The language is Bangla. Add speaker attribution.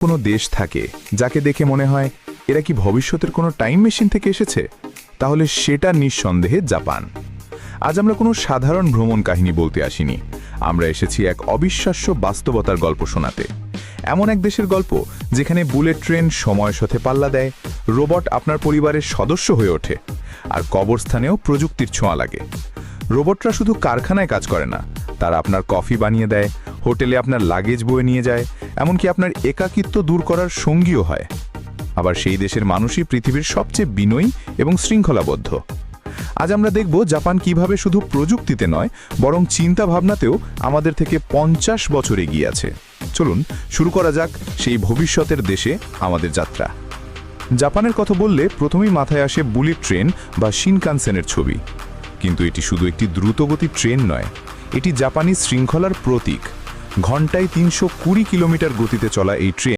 Speaker 1: কোনো দেশ থাকে যাকে দেখে মনে হয় এরা কি ভবিষ্যতের কোনো টাইম মেশিন থেকে এসেছে? তাহলে সেটা নিঃসন্দেহে জাপান। আজ আমরা কোনো সাধারণ ভ্রমণ কাহিনী বলতে আসিনি। আমরা এসেছি এক অবিশ্বাস্য বাস্তবতার গল্প শোনাতে। এমন এক দেশের গল্প যেখানে বুলেট ট্রেন সময়ের সাথে পাল্লা দেয়, রোবট আপনার পরিবারের সদস্য হয়ে ওঠে, আর কবরস্থানেও প্রযুক্তির ছোঁয়া লাগে। রোবটরা শুধু কারখানায় কাজ করে না, তারা আপনার কফি বানিয়ে দেয় হোটেলে আপনার লাগেজ বয়ে নিয়ে যায়, এমনকি আপনার একাকিত্ব দূর করার সঙ্গীও হয়। আবার সেই দেশের মানুষই পৃথিবীর সবচেয়ে বিনয়ী এবং শৃঙ্খলাবদ্ধ। আজ আমরা দেখব জাপান কীভাবে শুধু প্রযুক্তিতে নয়, বরং চিন্তা ভাবনাতেও আমাদের থেকে পঞ্চাশ বছর এগিয়ে আছে। চলুন, শুরু করা যাক সেই ভবিষ্যতের দেশে আমাদের যাত্রা। জাপানের কথা বললে প্রথমেই মাথায় আসে বুলেট ট্রেন বা শিনকানসেনের ছবি। কিন্তু এটি শুধু একটি দ্রুতগতির ট্রেন নয়, এটি জাপানি শৃঙ্খলার প্রতীক। ঘন্টায় তিনশো কুড়ি কিলোমিটার গতিতে চলা এই ট্রেন।